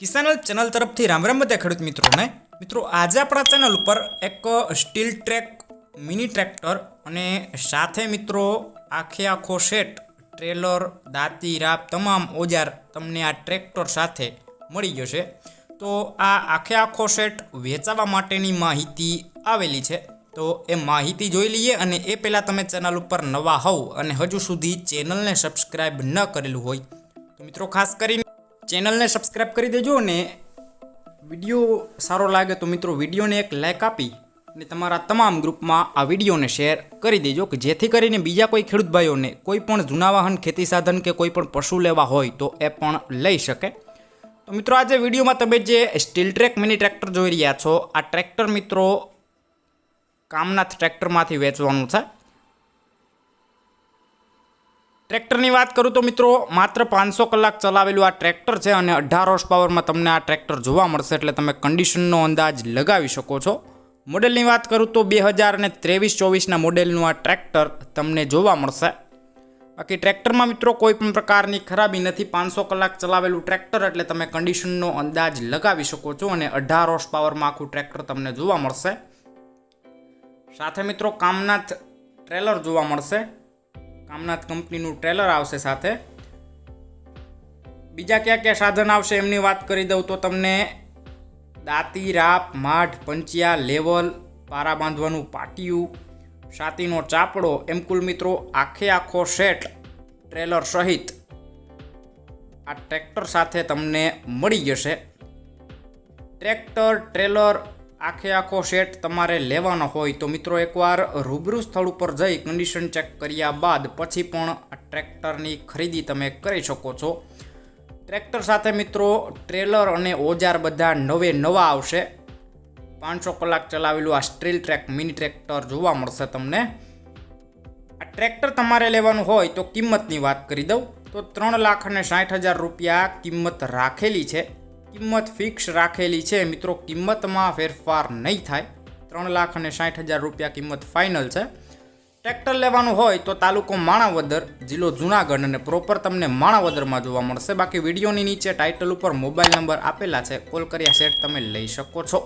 કિસાનલ channel તરફથી રામ રામ બધા ખેડૂત મિત્રોને. મિત્રો, આજે આપણા ચેનલ ઉપર એક સ્ટીલ ટ્રેક, મિની ટ્રેક્ટર અને સાથે મિત્રો આખે આખો સેટ, ટ્રેલર, દાંતી રાપ તમામ ઓજાર તમને આ ટ્રેક્ટર સાથે મળી જશે. તો આ આખે આખો સેટ વેચાવા માટેની માહિતી આવેલી છે. તો એ માહિતી જોઈ લઈએ અને એ પહેલાં તમે ચેનલ ઉપર નવા હોવ અને હજુ સુધી ચેનલને સબસ્ક્રાઈબ ન કરેલું હોય, તો મિત્રો ખાસ કરીને ચેનલને સબસ્ક્રાઈબ કરી દેજો અને વીડિયો સારો લાગે તો મિત્રો વિડીયોને એક લાઇક આપી અને તમારા તમામ ગ્રુપમાં આ વિડીયોને શેર કરી દેજો કે જેથી કરીને બીજા કોઈ ખેડૂત ભાઈઓને કોઈ પણ જૂના વાહન ખેતી સાધન કે કોઈ પણ પશુ લેવા હોય તો એ પણ લઈ શકે. તો મિત્રો આજે વિડીયોમાં તમે જે સ્ટીલ ટ્રેક મિની ટ્રેક્ટર જોઈ રહ્યા છો, આ ટ્રેક્ટર મિત્રો કામનાથ ટ્રેક્ટરમાંથી વેચવાનું છે. ટ્રેક્ટરની વાત કરું તો મિત્રો, માત્ર પાંચસો કલાક ચલાવેલું આ ટ્રેક્ટર છે અને અઢાર હોર્સ પાવરમાં તમને આ ટ્રેક્ટર જોવા મળશે એટલે તમે કન્ડિશનનો અંદાજ લગાવી શકો છો. મોડેલની વાત કરું તો બે હજાર અને ત્રેવીસ ચોવીસના મોડેલનું આ ટ્રેક્ટર તમને જોવા મળશે. બાકી ટ્રેક્ટરમાં મિત્રો કોઈ પણ પ્રકારની ખરાબી નથી, પાંચસો કલાક ચલાવેલું ટ્રેક્ટર એટલે તમે કન્ડિશનનો અંદાજ લગાવી શકો છો અને અઢાર હોર્સ પાવરમાં આખું ટ્રેક્ટર તમને જોવા મળશે. સાથે મિત્રો, કામનાથ ટ્રેલર જોવા મળશે. કામનાથ કંપનીનું ટ્રેલર આવશે સાથે. બીજા કયા કયા સાધન આવશે એમની વાત કરી દઉં તો તમને દાંતી, રાપ, માઢ, પંચિયા, લેવલ, પારા બાંધવાનું પાટિયું, છાતીનો ચાપડો, એમ કુલ મિત્રો આખે આખો સેટ ટ્રેલર સહિત આ ટ્રેક્ટર સાથે તમને મળી જશે. ટ્રેક્ટર ટ્રેલર આખે આખો સેટ તમારે લેવાનો હોય તો મિત્રો એકવાર રૂબરૂ સ્થળ ઉપર જઈ કન્ડિશન ચેક કર્યા બાદ પછી પણ આ ટ્રેક્ટરની ખરીદી તમે કરી શકો છો. ટ્રેક્ટર સાથે મિત્રો ટ્રેલર અને ઓજાર બધા નવે નવા આવશે. પાંચસો કલાક ચલાવેલું આ સ્ટ્રીલ ટ્રેક, મિની ટ્રેક્ટર જોવા મળશે તમને. આ ટ્રેક્ટર તમારે લેવાનું હોય તો કિંમતની વાત કરી દઉં. તો ત્રણ લાખ અને સાઠ હજાર રૂપિયા કિંમત રાખેલી છે. કિંમત ફિક્સ રાખેલી છે. મિત્રો, કિંમતમાં ફેરફાર નહીં થાય. ત્રણ લાખ અને સાઠ હજાર રૂપિયા કિંમત ફાઇનલ છે. ટ્રેક્ટર લેવાનું હોય તો તાલુકો માણાવદર, જિલ્લો જુનાગઢ અને પ્રોપર તમને માણાવદરમાં જોવા મળશે. બાકી વિડીયોની નીચે ટાઇટલ ઉપર મોબાઈલ નંબર આપેલા છે. કોલ કર્યા સેટ તમે લઈ શકો છો.